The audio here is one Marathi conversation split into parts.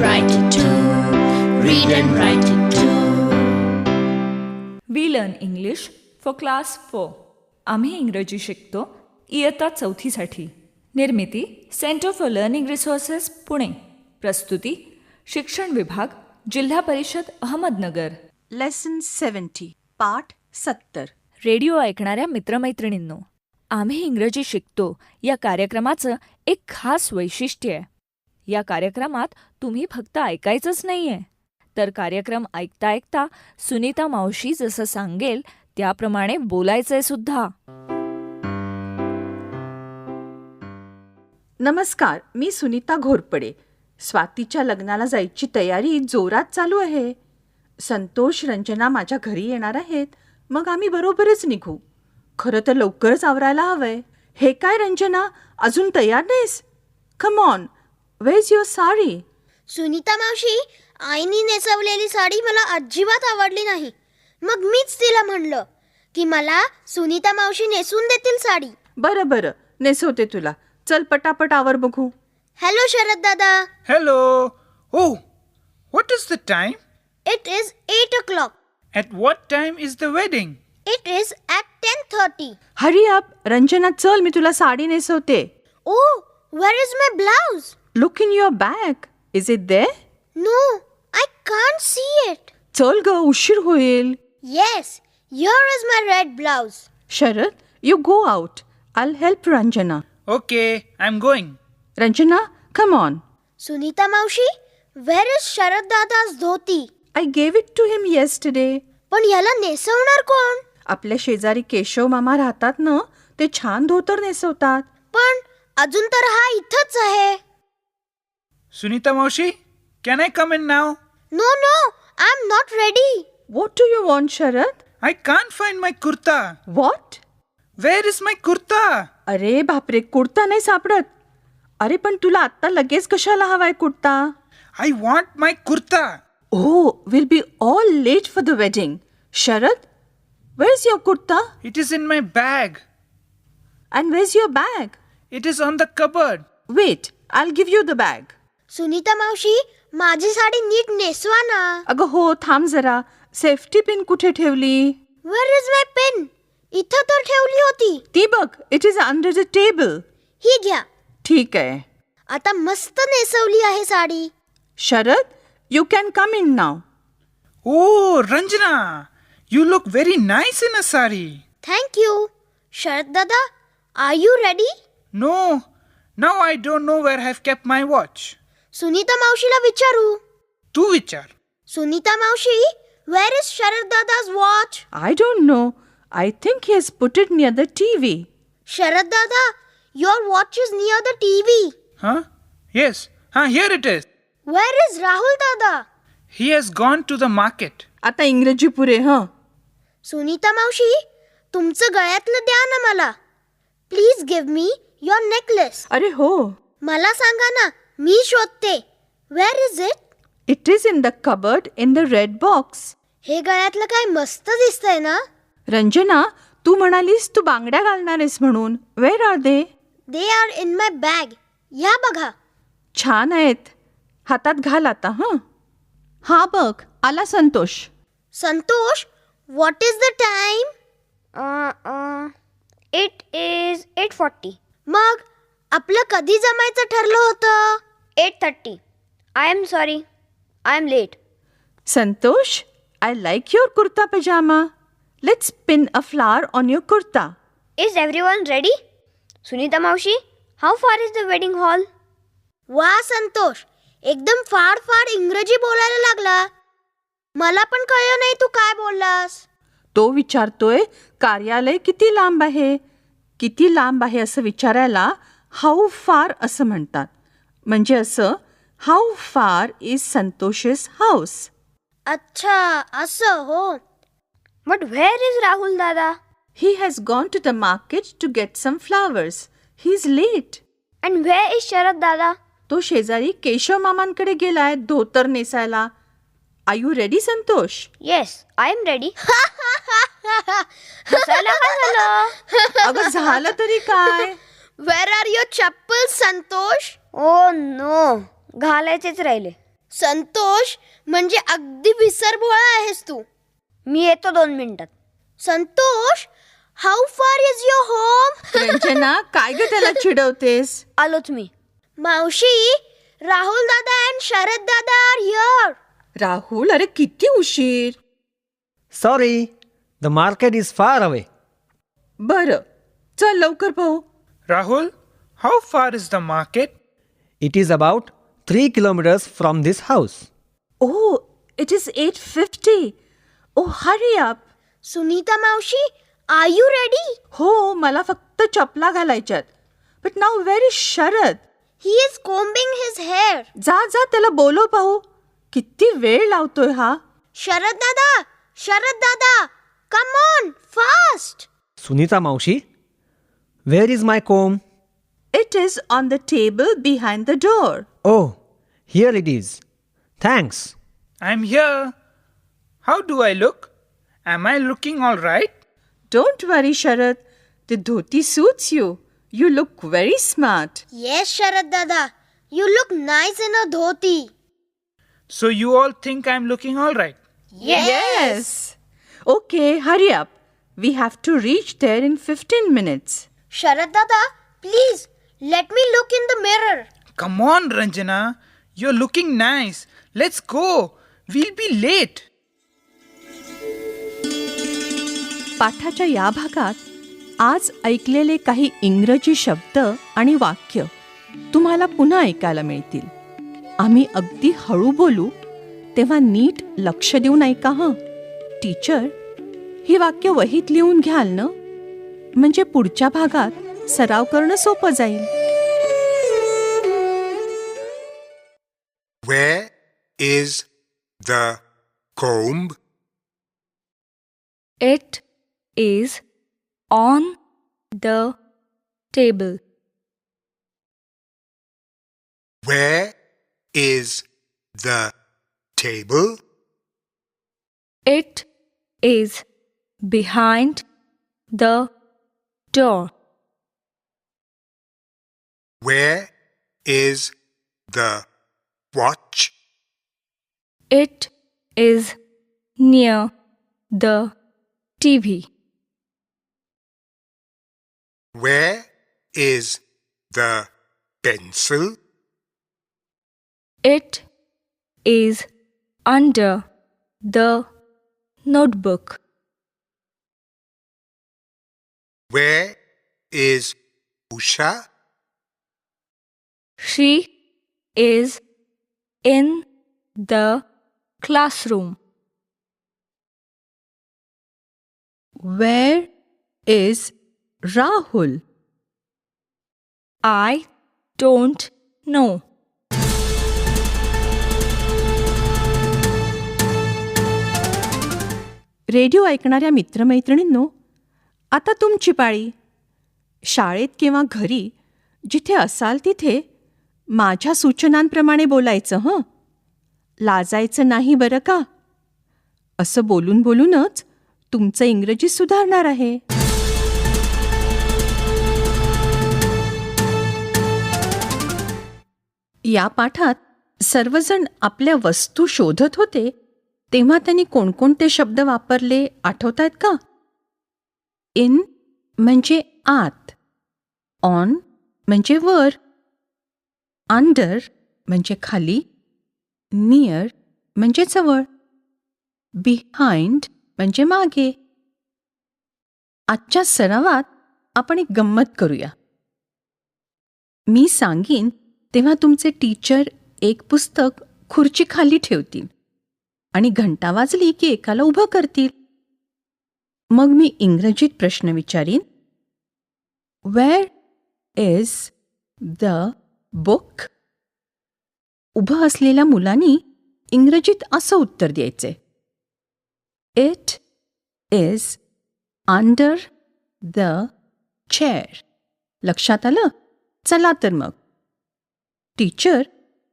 and write it too. Read and write it too. We learn English for class four आम्ही इंग्रजी शिकतो इयत्ता चौथीसाठी. निर्मिती centre for learning resources Pune. प्रस्तुती शिक्षण विभाग जिल्हा परिषद अहमदनगर. लेसन सेवन्टी पाठ सत्तर. रेडिओ ऐकणाऱ्या मित्रमैत्रिणींनो आम्ही इंग्रजी शिकतो. या कार्यक्रमाचं एक खास वैशिष्ट्य आहे. या कार्यक्रमात तुम्ही फक्त ऐकायचंच नाहीये. तर कार्यक्रम ऐकता ऐकता सुनीता मावशी जसं सांगेल त्याप्रमाणे बोलायचंय सुद्धा. नमस्कार मी सुनीता घोरपडे. स्वातीच्या लग्नाला जायची तयारी जोरात चालू आहे. संतोष रंजना माझ्या घरी येणार आहेत. मग आम्ही बरोबरच निघू. खरं तर लवकरच आवरायला हवंय. हे काय रंजना? अजून तयार नाहीस? Come on wear your sari? Sunita Maushi आईनी नेसवलेली साडी मला अजिबात आवडली नाही. मग मीच तिला म्हणलं की मला सुनीता मावशी नेसून देतील साडी. बरं बरं. नेसवते तुला. चल पटापट आवर बघू. हॅलो शरद दादा. Hello. Oh, what is the time? It is eight o'clock At what time is the wedding? It is at ten thirty hurry up Ranjana चल मी तुला साडी नेसवते. ओ where is my blouse look in your bag is it there no I can't see it चल ग उशीर होईल. Yes here is my red blouse Sharad you go out I'll help Ranjana Okay, I'm going. Ranjana come on Sunita Maushi where is Sharad Dada's dhoti I gave it to him yesterday पण याला नेसवणार कोण आपल्या शेजारी केशव मामा राहतात ना ते छान धोतर नेसवतात पण अजून तर हा इथंच आहे Sunita Maushi, can I come in now? No no I am not ready what do you want Sharad I can't find my kurta. What Where is my kurta? अरे बापरे कुर्ता नाही सापडत अरे पण तुला आत्ता लगेच कशाला हवाय kurta I want my kurta. Oh will be all late for the wedding Sharad where is your kurta It is in my bag. And where is your bag It is on the cupboard. Wait I give you the bag Sunita Maushi माझी साडी नीट नेसवा ना. अगं हो थांब जरा. सेफ्टी पिन कुठे ठेवली? वेर इज माय पेन इथं तर ठेवली होती. ती बघ it is under the table ही घ्या. ठीक आहे. आता मस्त नेसवली आहे sari. Sharad you can come in now Oh, Ranjana, you look very nice in a sari. Thank you Sharad Dada are you ready No, now I don't know where I've kept my watch. Sunita मावशीला विचारू? तू विचार. Sunita Maushi where is Sharad Dada's watch I don't know I think he has put it near the T V Sharad Dada your watch is near the TV Huh? Yes. Huh, here it is. Where is Rahul Dada He has gone to the market. आता इंग्रजी पुरे हं सुनीता मावशी तुमचं गळ्यातलं द्या ना मला. Please give me your necklace अरे हो. मला सांगा ना मी शोधते where is it it is in the cupboard in the red box हे गळ्यातलं काय मस्त दिसतंय ना? रंजना तू म्हणालीस तू बांगड्या घालणार आहेस म्हणून. Where are they they are in my bag ह्या बघा. छान आहेत. हातात घाल आता हं? हा बघ आला Santosh. Santosh what is the time it is eight forty मग आपलं कधी जमायचं ठरलं होतं? Eight thirty I am sorry I am late Santosh I like your kurta pyjama let's pin a flower on your kurta is everyone ready Sunita Maushi how far is the wedding hall वा संतोष. एकदम फार फार इंग्रजी बोलायला लागला. मला पण कळलं नाही तू काय बोललास. तो विचारतोय कार्यालय किती लांब आहे? किती लांब आहे असं विचारायला? हाऊ फार असं म्हणतात. म्हणजे असं हाऊ फार इज संतोषेस हाऊस अच्छा असं हो. But where is Rahul Dada? He has gone to the market to get some flowers he is late and where is Sharad Dada? तो शेजारी केशव मामांकडे गेलाय धोतर नेसायला. Are you ready Santosh yes I am ready अगं झालं तरी काय वेर आर युअर चप्पल संतोष ओ नो घालायचेच राहिले. संतोष म्हणजे अगदी विसरभोळा आहेस तू. मी येतो दोन मिनिटात. Santosh how far is your home Ranjana काय ग त्याला चिडवतेस? आलोच मी. मावशी राहुल दादा अँड शरद दादा आर हिअर राहुल अरे किती उशीर. Sorry, the market is far away. बरं चल लवकर पाहू. Rahul, how far is the market? It is about 3 kilometers from this house. Oh it is eight fifty oh hurry up Sunita Maushi are you ready हो मला फक्त चपला घालायच्यात. But now very Sharad. He is combing his hair जा जा त्याला बोलो पाहू. किती वेळ लावतोय हा. Sharad Dada Sharad Dada come on fast Sunita Maushi, where is my comb? It is on the table behind the door. Oh, here it is. Thanks. I'm here. How do I look? Am I looking all right? Don't worry, Sharad. The dhoti suits you. You look very smart. Yes, Sharad Dada. You look nice in a dhoti. So you all think I'm looking all right? Yes. yes. Okay, hurry up. We have to reach there in 15 minutes. Sharad Dada, please let me look in the mirror Come on, Ranjana. You're looking nice. Let's go. We'll be late. पाठाच्या या भागात आज ऐकलेले काही इंग्रजी शब्द आणि वाक्य तुम्हाला पुन्हा ऐकायला मिळतील आम्ही अगदी हळू बोलू तेव्हा नीट लक्ष देऊन ऐका हं टीचर ही वाक्य वहीत लिहून घ्याल ना म्हणजे पुढच्या भागात सराव करणं सोपं जाईल Where is the comb? It is on the table. Where is the table? It is behind the door. Where is the watch? It is near the TV. Where is the pencil? It is under the notebook. Where is Usha? She is in the classroom. Where is Rahul I don't know. Radio ऐकणाऱ्या मित्रमैत्रिणींनो आता तुमची पाळी शाळेत किंवा घरी जिथे असाल तिथे माझ्या सूचनांप्रमाणे बोलायचं हं? लाजायचं नाही बरं का? असं बोलून बोलूनच तुमचं इंग्रजी सुधारणार आहे. या पाठात सर्वजण आपल्या वस्तू शोधत होते तेव्हा त्यांनी कोणकोणते शब्द वापरले आठवत आहेत का? इन म्हणजे आत ऑन म्हणजे वर अंडर म्हणजे खाली नियर म्हणजे जवळ बिहाइंड म्हणजे मागे. आजच्या सरावात आपण एक गंमत करूया. मी सांगीन तेव्हा तुमचे टीचर एक पुस्तक खुर्ची खाली ठेवतील आणि घंटा वाजली की एकाला उभं करतील. मग मी इंग्रजीत प्रश्न विचारीन. वेअर इज द बुक उभं असलेल्या मुलांनी इंग्रजीत असं उत्तर द्यायचे it is under the chair लक्षात आलं? चला तर मग. टीचर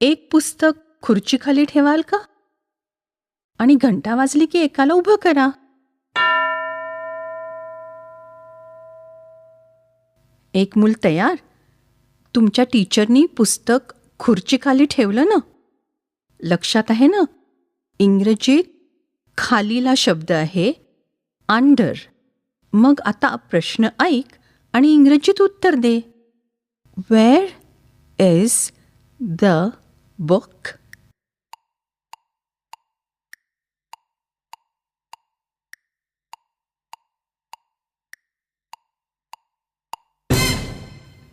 एक पुस्तक खुर्चीखाली ठेवाल का? आणि घंटा वाजली की एकाला उभं करा. एक मूल तयार? तुमच्या टीचरनी पुस्तक खुर्चीखाली ठेवलं ना? लक्षात आहे ना? इंग्रजीत खालीला शब्द आहे अंडर. मग आता प्रश्न ऐक आणि इंग्रजीत उत्तर दे. Where is the book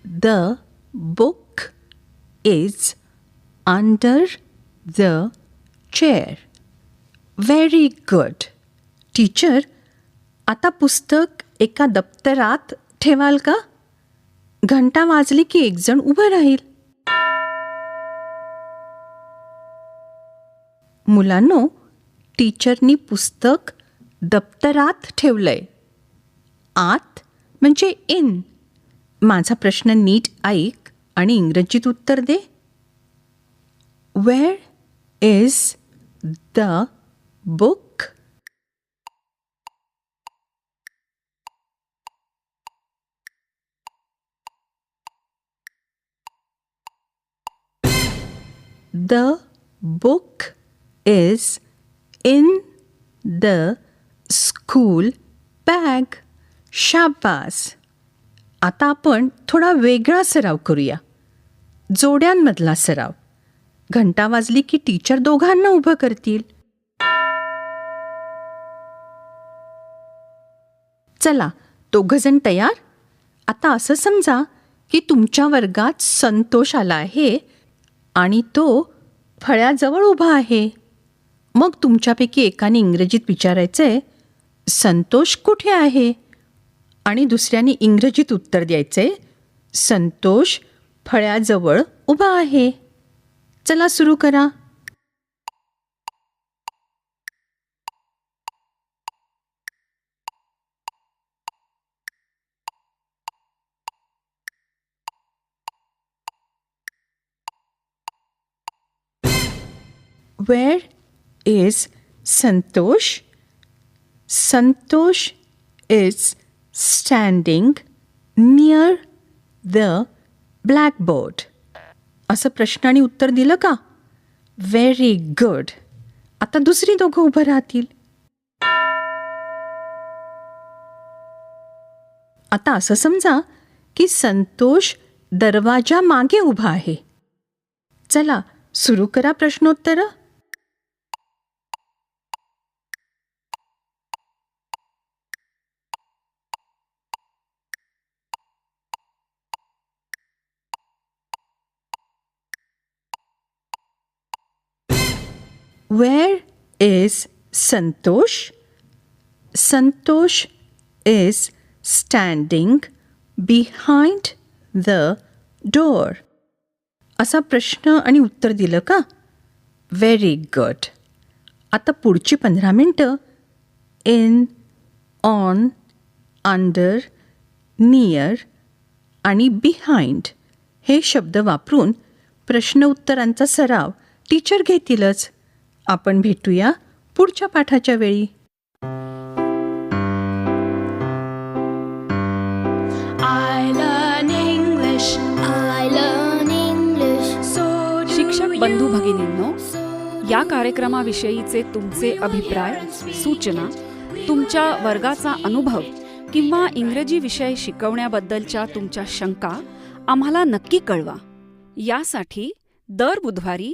the book is under the chair. Very good. Teacher आता पुस्तक एका दप्तरात ठेवाल का? घंटा वाजली की एकजण उभं राहील. मुलांनो टीचरनी पुस्तक दप्तरात ठेवलंय. आत म्हणजे इन. माझा प्रश्न नीट ऐक. आणि इंग्रजीत उत्तर दे. Where is the book the book is in the school bag शाबास. आता आपण थोडा वेगळा सराव करूया. जोड्यांमधला सराव. घंटा वाजली की टीचर दोघांना उभं करतील. चला दोघंजण तयार? आता असं समजा की तुमच्या वर्गात संतोष आला आहे आणि तो फळ्याजवळ उभा आहे. मग तुमच्यापैकी एकाने इंग्रजीत विचारायचं आहे संतोष कुठे आहे? आणि दुसऱ्याने इंग्रजीत उत्तर द्यायचे संतोष फळ्याजवळ उभा आहे. चला सुरू करा. Where is Santosh Santosh is standing near the blackboard असं प्रश्नाने उत्तर दिलं का? व्हेरी गुड आता दुसरी दोघं उभं राहतील. आता असं समजा की संतोष दरवाजा मागे उभा आहे. चला सुरू करा प्रश्नोत्तरं. Where is Santosh? Santosh is standing behind the door. असा प्रश्न आणि उत्तर दिलं का व्हेरी गुड आता पुढची पंधरा मिनटं इन ऑन अंडर नियर आणि बिहाइंड हे शब्द वापरून प्रश्न उत्तरांचा सराव टीचर घेतीलच आपण भेटूया पुढच्या पाठाच्या वेळी. शिक्षक. बंधू भगिनींनो या कार्यक्रमाविषयीचे तुमचे अभिप्राय सूचना तुमच्या वर्गाचा अनुभव किंवा इंग्रजी विषय शिकवण्याबद्दलच्या तुमच्या शंका आम्हाला नक्की कळवा. यासाठी दर बुधवारी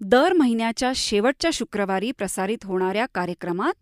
दर महिन्याच्या शेवटच्या शुक्रवारी प्रसारित होणाऱ्या कार्यक्रमात